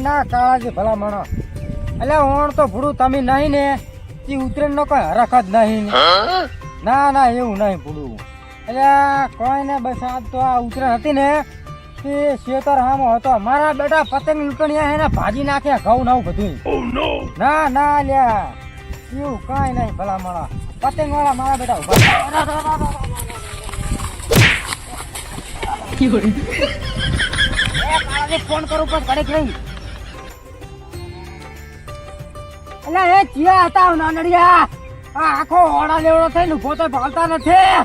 ના કાળા જે ભલા માણો એટલે ઓણ તો ભૂડું તમે નહીં ને તે ઉતરેણ નો કોઈ હરખ જ નહીં ના. ના એવું નહીં ભૂડું. એટલે કોઈ ને બસ આ તો આ ઉતરેણ હતી ને તે શેતર હામો હતો. મારા બેટા પતંગ લૂંટણીયા એને ભાજી નાખ્યા ઘઉં નવું બધું ના ના લ્યા એવું કાંઈ નહીં ભલા માણા પતંગ વાળા મારા બેટા ઊભા ફોન કરું પણ ઘડીક રહી એટલે એ ચિયા હતા નાનડિયા. આખો ઓડા લેવડો થઈને ઊભો તો ભાવતા નથી.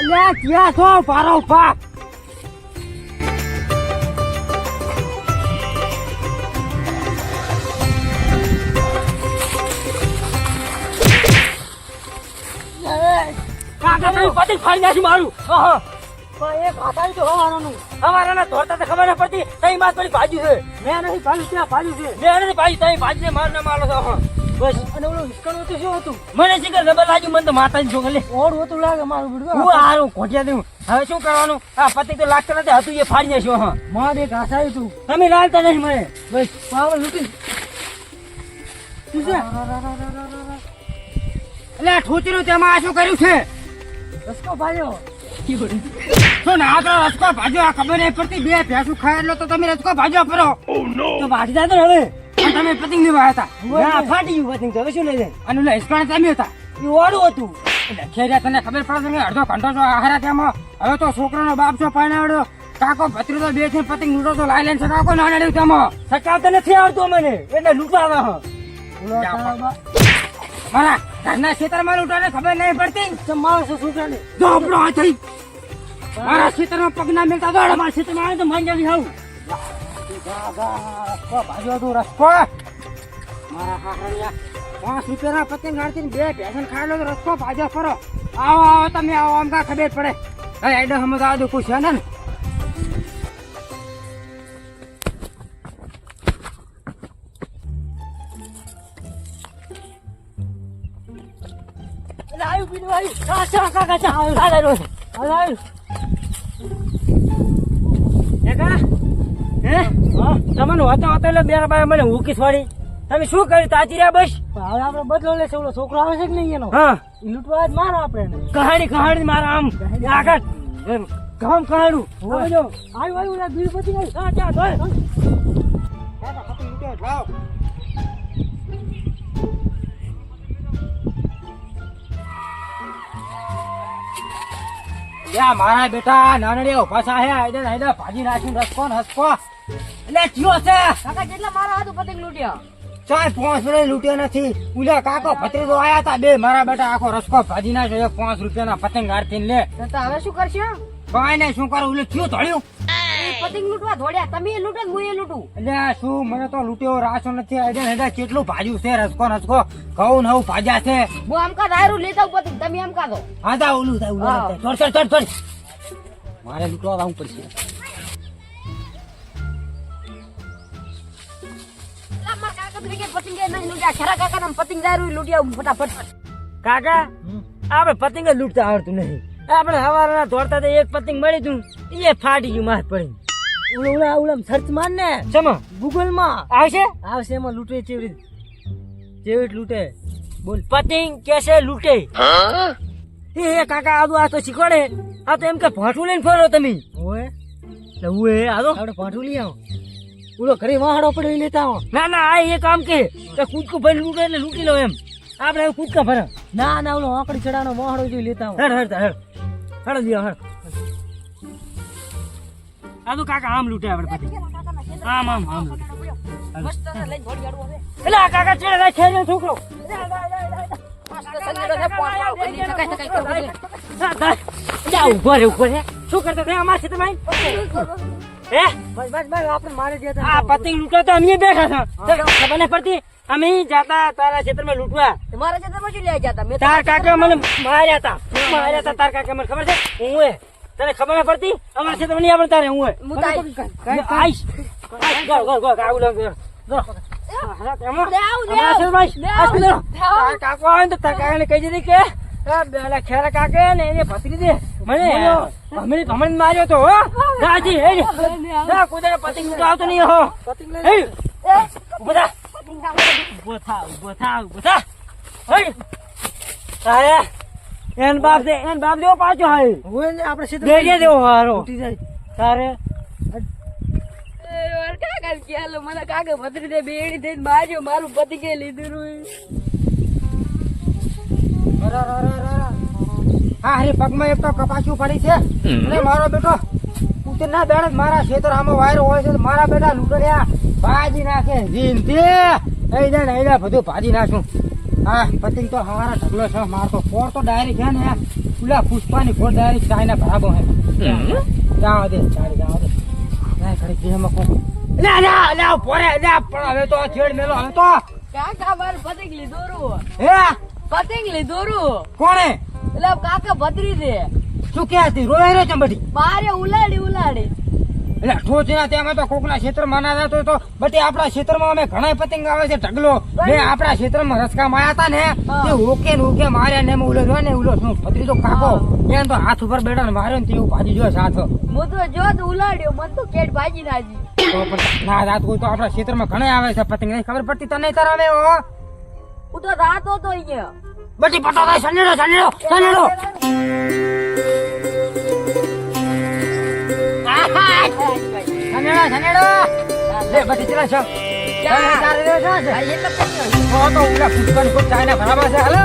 એટલે ચિયા છો પારો ઊભા કાકા તમે પતિ ફાઈ નાખ્યું મારું. ઓહો પણ હાથાઈ તો હવાનાનું અમારા ના ધોરતા તો ખબર ન પડતી તઈ માર પડી છે. મેં નથી ભાલ્યું ત્યાં ભાલ્યું છે? મેં નથી ભાજી તઈ ભાજી માર ના મારો છો બસ. અને ઓલું હિસકણું તો શું હતું? મને શીખર જબર લાગ્યું મને તો માતાની છોકરી ઓડ હતું લાગે મારું હું. હારું ખોટિયા દઉં હવે શું કરવાનું? આ પતિ તો લાગતા નથી હતું એ ફાડી નાખ્યો હા. માર એક હાથાઈ તું. તમે લાલતા નહીં મને. બસ પાવર લૂટી એટલે આ ઠોચીનું તેમાં આ શું કર્યું છે? રસકો ભાજ્યો શું ના તો રસકો ભાજો આ ખબર નહીં પડતી. બે ભેંસું ખાય એટલે તો તમે રસકો ભાજો ફરો. તો ભાજી જાતો હવે. તમે પતંગ લેવા હતા. ના ફાટી ગયું પતંગ હવે શું લઈ જાય? અને હિસકાણે તમે હતા. એ ઓળું હતું. એટલે તને ખબર પડે કે અડધો ઘંટો છો આહારા તેમાં હવે તો છોકરાનો બાપ છો પરણાવડો. કાકો ભત્રીજો બે છે પતંગ લૂટો તો લાઈ લઈને કાકો ના નડ્યું તેમાં. સચાવતા નથી આવડતું મને. એટલે લૂંટાવા આવે હા. મારા ઘરના ખેતરમાં લૂંટાને ખબર નહીં પડતી? માણસો છોકરાને આ થઈ મારા ખેતરમાં પગ ના મેલતા દોડ. મારા ખેતરમાં આવે તો માંજાવી આવું. ભાજવા તું રસ્તો. મારા હાહરિયા પાંચ રૂપિયાના પતંગ ગાડતી બે ભેસન ખાયેલો તો રસ્તો ભાજો ફરો. આવો આવો તમે આવો આમ કા ખબર પડે. હવે એડો હમદ આવો કોઈ છે ને? આવ્યું પીનું આવ્યું કાચા કાકા ચા આવ્યું કાકા રહ્યો છે હવે આવ્યું એકા હે, હા તમને હોતા હોતા એટલે બે બાય મને ઉકીસ વાળી તમે શું કર્યું તાજી રહ્યા બસ હવે આપણે બદલો લેશે ઓલો છોકરો આવે છે કે નહીં એનો હા લૂંટવા જ મારો આપણે. કહાણી કહાણી મારા આમ આગળ ગામ કહાડું આવ્યું આવ્યું બીજ પછી આવ્યું હા ચા ધોય યા મારા બેટા નાનડી ઊભા હે આઈડે આઈડે ભાજી નાખીને રસકો ને હસકો. એટલે ચિયો છે? કાકા કેટલા મારા હાથ પતંગ લૂંટ્યા? ચાર પાંચ રૂપિયા લૂટ્યા નથી. ઉલ્યા કાકો ભત્રીજો આયા તા બે મારા બેટા આખો રસકો ભાજી નાખ્યો એક પાંચ રૂપિયાના પતંગ આરતી લે. તો હવે શું કરશે? કઈ નહીં શું કરું ઉલે થયું ધોળ્યું. પતંગ લૂંટવા ધોડ્યા તમે લૂંટો હું એ લૂંટું. એટલે શું? મને તો લૂટ્યો રાશો નથી. આઈડે હેડા કેટલું ભાજ્યું છે? રસકો રસકો ઘઉં નવું ભાજ્યા છે. હું આમ કા દારૂ લેતા પતંગ? તમે આમ કા દો હા તા ઓલું થાય ઓલું. ચડ ચડ ચડ ચડ. મારે લૂંટવા પડશે. કાકા આવું કાકા આપણે પતંગ લૂંટતા આવડતું નહીં. આપણે હવારના દોડતા તો એક પતંગ મળી તું એ ફાટી ગયું માર પડી ઓલા ઓલા સર્ચ માર ને. શેમાં? ગૂગલમાં. આવશે? આવશે એમાં લૂંટે ચેવડી ચેવડી ચેવી લૂંટે. બોલ. પતંગ કેસે લૂંટે? એ કાકા આદુ આ તો શીખવાડે. આ તો એમ કે ભાઠું લઈને ફરો તમે. ઓએ એટલે હું એ આદો આપણે પાઠું લઈ આવો. ઉલો ઘરે વાહડો પડ્યો લેતા આવો. ના ના આ એ કામ કે. કે કૂદકું ભાઈ લૂંટે એટલે લૂંટી લો એમ. આપણે કૂદકા ભરા. ના ના ઓલો આંકડી ચડાનો વાહડો જોઈ લેતા આવો. હર હેડ હેડ. હેડ દિયો હેડ. આ તો કાકા આમ લૂટે આપણે પછી. આમ આમ આમ લૂંટે. એટલે આ કાકા ચેડે રાખ ખેડ્યો છોકરો. ઊભો રે ઊભો રે. શું કરતો હતા અમાર છે તમે? હે? બસ બસ બસ આપણે મારે જે આ પતંગ લૂંટો તો અમે બેઠા હતા. ખબર નહીં પડતી? અમે જાતા તારા ક્ષેત્રમાં લૂંટવા. મારા ખેતરમાં શું લઈ જતા? તાર કાકા મને માર્યા હતા. માર્યા હતા? તાર કાકા મને ખબર છે? હું એ. તને ખબર ના પડતી? અમારા ક્ષેત્રમાં નહીં આપણે તારે હું એ. આઈશ. આઈશ. ગો ગો લાગ આવ. ક્ષેત્રમાં. તાર કાકો ને કહી દીધી કે ખેરા કાકે ને એને ભત્રી દે મને ભમણી ભમણી માર્યો તો રાજી હે કુદરે પતંગ આવતો નહીં હો. પતંગ હે ઊભો થા ઊભો તારે એન બાપ દે એન બાપ દેવો પાછો હાય હું આપણે સીધો દેજે દેવો હારો ઉઠી જાય તારે ઓર કાકા કે હાલો મને કાકા ભત્રી દે બેડી દઈને માર્યો મારું પતિ કે લીધું રૂ. હા હરી પગમાં એક તો કપાસું પડી છે અરે મારો બેટો ઉતરના બેડ મારા ખેતર આમાં વાયરો હોય છે મારા બેટા લૂંટડ્યા ભાજી નાખે જીનતી ને એ દે બધું ભાજી નાખું. હા પતિંગ તો હવારા ઢગલો છે મારતો ફોર તો ડાયરી છે ને પેલા પુષ્પાની ફોર ડાયરેક્ટ ચાઈના ભરાબો હે. જાવા દે ચાલી જાવા દે. ના ઘડી દેહમાં કોક લે લે લે પોરે લે પણ હવે તો છેડ મેલો હવે તો કાકા મારું પતિંગ લીધો રૂ હે? પતિંગ લીધો રૂ કોણે? એટલે કાકા ભત્રી દે શું કે હતી? રોવાઈ રહ્યો ચંબટી બારે ઉલાડી ઉલાડી. એટલે ઠોચના ત્યાં તો કોકના ક્ષેત્રમાં ના રહેતો તો બટી આપણા ક્ષેત્રમાં અમે ઘણા પતંગ આવે છે ઢગલો. મેં આપણા ક્ષેત્રમાં રસકા માયા હતા ને તે ઓકે ને ઓકે માર્યા ને એમાં ઉલો રહ્યો ને ઉલો શું પતરી તો કાકો એને તો હાથ ઉપર બેઠા ને માર્યો ને તેવું ભાજી જો સાથ હું તો જો ઉલાડ્યો મન તો કેટ ભાજી નાજી ના રાત કોઈ તો આપણા ક્ષેત્રમાં ઘણા આવે છે પતંગ. નહીં ખબર પડતી તને તારા અમે હો? હું તો રાતો તો અહીંયા. બટી પટો થાય સનેડો સનેડો. સનેડો સનેડો સનેડો. લે બટી ચલા તો ઉલા ફૂટકાન બરાબર છે. હલો